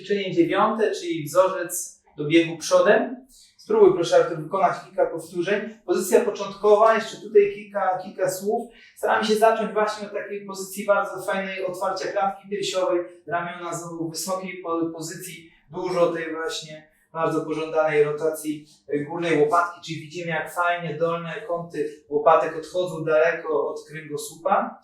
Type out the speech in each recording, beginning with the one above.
ćwiczenie dziewiąte, czyli wzorzec do biegu przodem. Spróbuj proszę Artur wykonać kilka powtórzeń. Pozycja początkowa, jeszcze tutaj kilka, kilka słów. Staramy się zacząć właśnie od takiej pozycji bardzo fajnej otwarcia klatki piersiowej, ramiona znowu w wysokiej po- pozycji, dużo tej właśnie bardzo pożądanej rotacji górnej łopatki, czyli widzimy jak fajnie dolne kąty łopatek odchodzą daleko od kręgosłupa,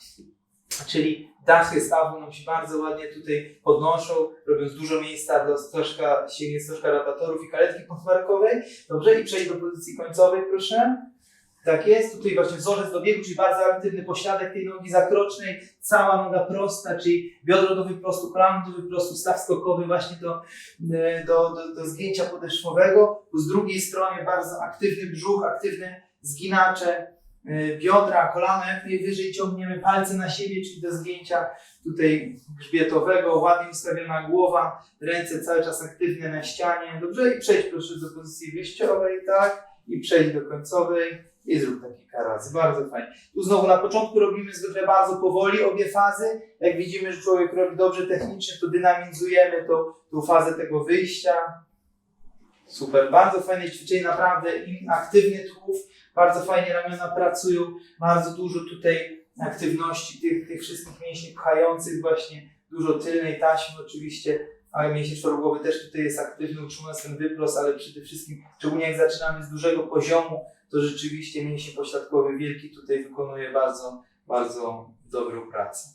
czyli dachy stawu nam się bardzo ładnie tutaj podnoszą, robiąc dużo miejsca do stożka, sięgnie stożka rotatorów i karetki podbarkowej. Dobrze, i przejdź do pozycji końcowej, proszę. Tak jest, tutaj właśnie wzorzec do biegu, czyli bardzo aktywny pośladek tej nogi zakrocznej, cała noga prosta, czyli biodro do wyprostu, kolano do wyprostu, staw skokowy właśnie do, e, do, do, do zgięcia podeszwowego. Z drugiej strony bardzo aktywny brzuch, aktywne zginacze, biodra, kolana jak najwyżej ciągniemy, palce na siebie, czyli do zgięcia tutaj grzbietowego, ładnie ustawiona głowa, ręce cały czas aktywne na ścianie. Dobrze, i przejdź proszę do pozycji wyjściowej, tak, i przejdź do końcowej i zrób to kilka razy. Bardzo fajnie. Tu znowu na początku robimy zwykle bardzo powoli obie fazy. Jak widzimy, że człowiek robi dobrze technicznie, to dynamizujemy to, tą fazę tego wyjścia. Super, bardzo fajne ćwiczenie, naprawdę im aktywny bardzo fajnie ramiona pracują, bardzo dużo tutaj aktywności tych, tych wszystkich mięśni pchających właśnie, dużo tylnej taśmy oczywiście, ale mięsień czworogłowy też tutaj jest aktywny, utrzymując ten wyprost, ale przede wszystkim, szczególnie jak zaczynamy z dużego poziomu, to rzeczywiście mięsień pośladkowy wielki tutaj wykonuje bardzo, bardzo dobrą pracę.